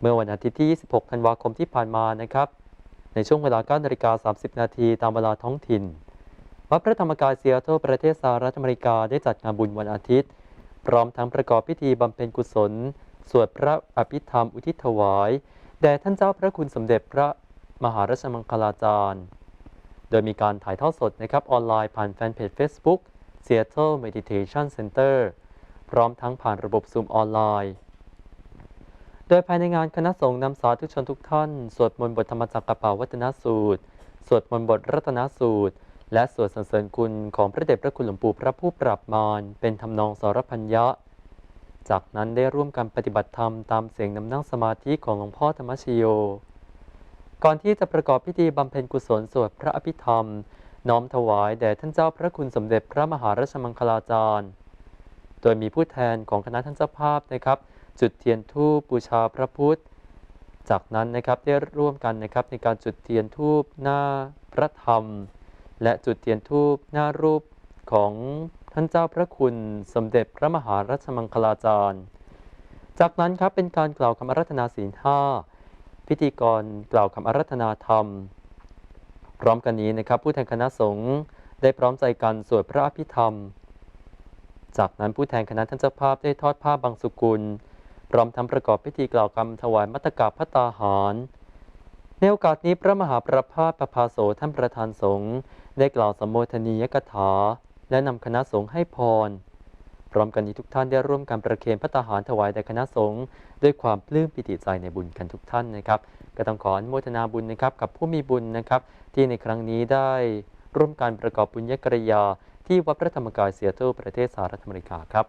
เมื่อวันอาทิตย์ที่ 26 ธันวาคมที่ผ่านมานะครับ ในช่วงเวลา9นาฬิกา30 นาทีตามเวลาท้องถิ่น วัดพระธรรมกายเซีแอตประเทศสหรัฐอเมริกาได้จัดงานบุญวันอาทิตย์ พร้อมทั้งประกอบพิธีบำเพ็ญกุศล สวดพระอภิธรรมอุทิศถวาย แด่ท่านเจ้าพระคุณสมเด็จพระมหาราชมังคลาจารย์ โดยมีการถ่ายทอดสดนะครับออนไลน์ผ่านแฟนเพจ Facebook Seattle Meditation Center พร้อมทั้งผ่านระบบซูมออนไลน์ โดยภายในงานคณะสงฆ์นำสาธุชนทุกท่าน สวดมนต์บทธรรมจักรกระเป๋าวัฒนสูตร สวดมนต์บทรัตนสูตร และสวดสรรเสริญคุณของพระเดชพระคุณหลวงปู่พระผู้ปราบมารเป็นทำนองสรพัญญะ จากนั้นได้ร่วมกันปฏิบัติธรรมตามเสียงนำนั่งสมาธิของหลวงพ่อธรรมชโย ก่อนที่จะประกอบพิธีบำเพ็ญกุศลสวดพระอภิธรรม น้อมถวายแด่ท่านเจ้าพระคุณสมเด็จพระมหาราชมังคลาจารย์ โดยมีผู้แทนของคณะท่านเจ้าภาพนะครับ จุดเทียนธูปบูชาพระพุทธ จากนั้นนะครับได้ร่วมกันนะครับในการจุดเทียนธูปหน้าพระธรรม และจุดเทียนธูปหน้ารูปของท่านเจ้าพระคุณสมเด็จพระมหาราชมังคลาจารย์ จากนั้นครับเป็นการกล่าวคำอารัธนาศีลห้าพิธีกรกล่าวคำอารัธนาธรรม พร้อมกันนี้นะครับ ผู้แทนคณะสงฆ์ได้พร้อมใจกันสวดพระอภิธรรม จากนั้นผู้แทนคณะท่านเจ้าภาพได้ทอดผ้าบางสุกุล พร้อมทั้งประกอบพิธีกล่าวคำถวายมัตกาพัตตาหาร ในโอกาสนี้พระมหาประภาสประภาโสท่านประธานสงฆ์ได้กล่าวสมโภชนียกถา และนำคณะสงฆ์ให้พร พร้อมกันนี้ทุกท่านได้ร่วมกันประเคนพระตาหารถวายแด่คณะสงฆ์ด้วยความปลื้มปิติใจในบุญกันทุกท่านนะครับ ก็ต้องขออนุโมทนาบุญนะครับกับผู้มีบุญนะครับ ที่ในครั้งนี้ได้ร่วมการประกอบบุญญกริยาที่วัดพระธรรมกายเซียเทิลประเทศสหรัฐอเมริกาครับ